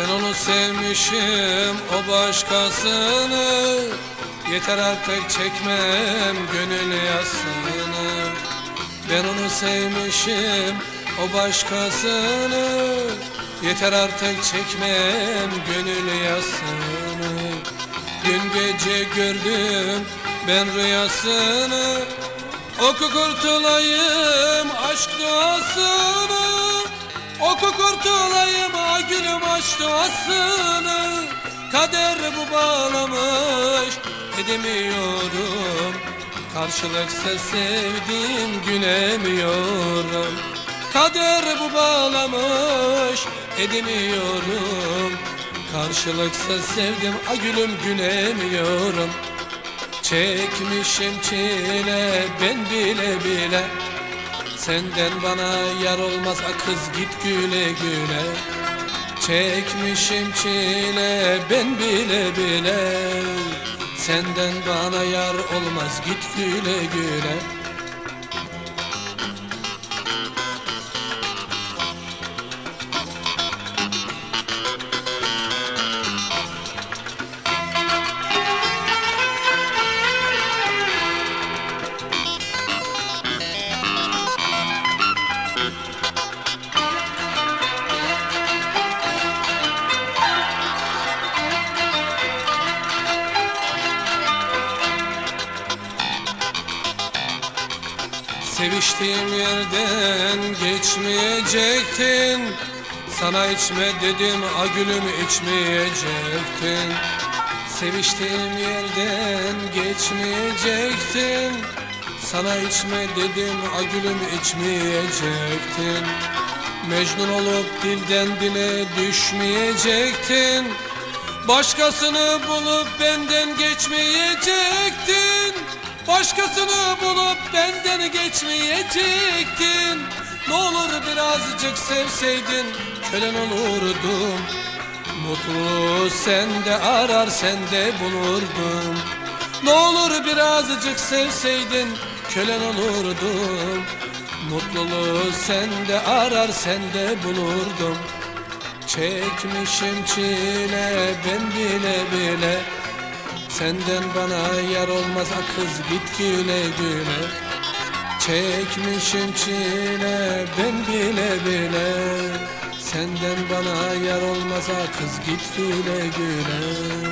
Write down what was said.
Ben onu sevmişim o başkasını. Yeter artık çekmem gönül yasını Ben onu sevmişim o başkasını. Yeter artık çekmem gönül yasını Dün gece gördüm ben rüyasını. Oku kurtulayım aşk duasını Oku kurtulayım ha gülüm aşk duasını Kader bu bağlamış edemiyorum. Karşılıksa sevdim gülemiyorum. Kader bu bağlamış edemiyorum. Karşılıksa sevdim a gülüm gülemiyorum. Çekmişim çile ben bile bile Senden bana yar olmaz a kız git güle güle. Çekmişim çile ben bile bile. Senden bana yar olmaz git güle güle Seviştiğim yerden geçmeyecektin. Sana içme dedim a gülüm içmeyecektin. Seviştiğim yerden geçmeyecektin. Sana içme dedim a gülüm içmeyecektin. Mecnun olup dilden dile düşmeyecektin. Başkasını bulup benden geçmeyecektin Başkasını bulup benden geçmeyecektin. Ne olur birazcık sevseydin kölen olurdum Mutluluğu sende arar sende bulurdum Ne olur birazcık sevseydin kölen olurdum Mutluluğu sende arar sende bulurdum Çekmişim çile ben bile bile Senden bana yar olmaz akız git güle güle. Çekmişim çile ben bile bile. Senden bana yar olmaz akız git güle güle.